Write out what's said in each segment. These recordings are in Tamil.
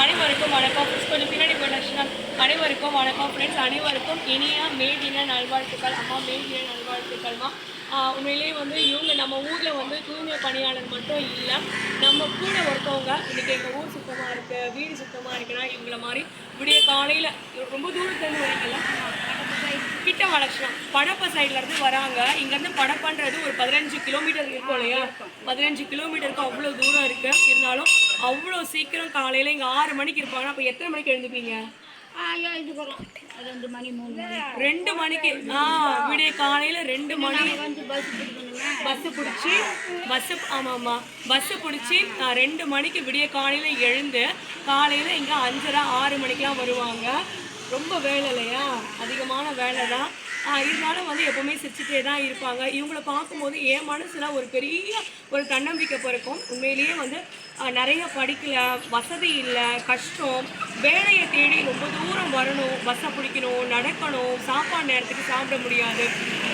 அனைவருக்கும் வணக்கம். கொஞ்சம் பின்னாடி போயிடுச்சுன்னா அனைவருக்கும் வணக்கம் ஃப்ரெண்ட்ஸ் அனைவருக்கும் இனிய மே தின நல்வாழ்த்துக்கள். அம்மா மே தின நல்வாழ்த்துக்கள்மா உண்மையிலேயே வந்து இவங்க நம்ம ஊரில் வந்து தூய்மை பணியாளர் மட்டும் இல்லை நம்ம கூட ஒருத்தவங்க இன்றைக்கி எங்கள் ஊர் சுத்தமாக இருக்குது வீடு சுத்தமாக இருக்குன்னா இவங்கள மாதிரி விடிய காலையில் ரொம்ப தூரத்துலேருந்து வரீங்களா கிட்ட வளர்ச்சிலாம் படப்ப சைட்ல இருந்து வராங்க. இங்கேருந்து படப்பன்றது ஒரு பதினஞ்சு கிலோமீட்டர் இருக்கும் இல்லையா? பதினஞ்சு கிலோமீட்டருக்கு அவ்வளோ தூரம் இருக்கு. இருந்தாலும் அவ்வளோ சீக்கிரம் காலையில் இங்கே ஆறு மணிக்கு இருப்பாங்க. அப்போ எத்தனை மணிக்கு எழுந்துப்பீங்க? ரெண்டு மணி மூணு மணி. ரெண்டு மணிக்கு ஆ விடிய காலையில் ரெண்டு மணி. வந்து பஸ் பஸ்ஸு பிடிச்சி பஸ்ஸு ஆமாம் ஆமாம் பஸ்ஸு பிடிச்சி ரெண்டு மணிக்கு விடிய காலையில் எழுந்து காலையில் இங்கே அஞ்சரை ஆறு மணிக்கெலாம் வருவாங்க. ரொம்ப வேலை இல்லையா? அதிகமான வேலை தான். இருந்தாலும் வந்து எப்போவுமே சிரிச்சுட்டே தான் இருப்பாங்க. இவங்கள பார்க்கும்போது என் மனசில் ஒரு பெரிய ஒரு தன்னம்பிக்கை பிறக்கும். உண்மையிலேயே வந்து நிறைய படிக்கல வசதி இல்லை கஷ்டம். வேலையை தேடி ரொம்ப தூரம் வரணும் பஸ்ஸை பிடிக்கணும் நடக்கணும் சாப்பாடு நேரத்துக்கு சாப்பிட முடியாது.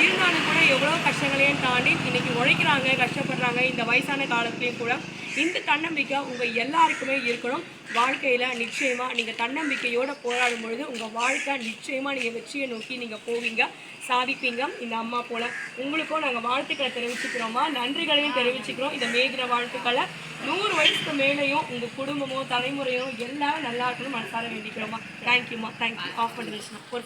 இருந்தாலும் கூட எவ்வளோ கஷ்டங்களையும் தாண்டி இன்றைக்கி உழைக்கிறாங்க கஷ்டப்படுறாங்க. இந்த வயசான காலத்துலேயும் கூட இந்த தன்னம்பிக்கை உங்கள் எல்லாருக்குமே இருக்கணும். வாழ்க்கையில் நிச்சயமாக நீங்கள் தன்னம்பிக்கையோடு போராடும் பொழுது உங்கள் வாழ்க்கை நிச்சயமாக நீங்கள் வெற்றியை நோக்கி நீங்கள் போவீங்க. சாதிப்பீங்க. இந்த அம்மா போல உங்களுக்கும் நாங்கள் வாழ்த்துக்களை தெரிவிச்சுக்கிறோமா? நன்றிகளையும் தெரிவிச்சுக்கிறோம். இந்த மேகிற வாழ்த்துக்களை நூறு வயசுக்கு மேலேயும் உங்கள் குடும்பமோ தலைமுறையோ எல்லாரும் நல்லா இருக்கணும் மனசார வேண்டிக்கிறோமா? தேங்க்யூம்மா தேங்க்யூ ஆஃப் பண்ணிடுச்சுனா ஒரு